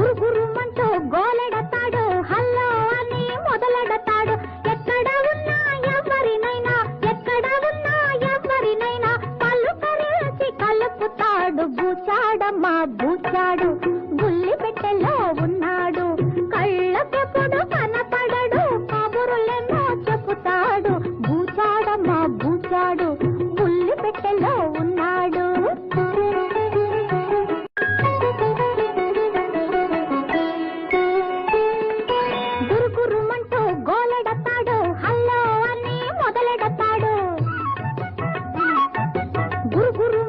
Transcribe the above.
గురుగురుమంటూ గోలెడతాడు hello అని మొదలెడతాడు. ఎక్కడ ఉన్నా ఎవరినైనా ఎక్కడ ఉన్నా ఎవరినైనా కళ్ళు కరేసి కలుపుతాడు. బూచాడమ్మా బూచాడు గుల్లి పెట్టెలో ఉన్నాడు. కళ్ళకెప్పుడు కనపడడు కబురులేమో చెబుతాడు ocurre?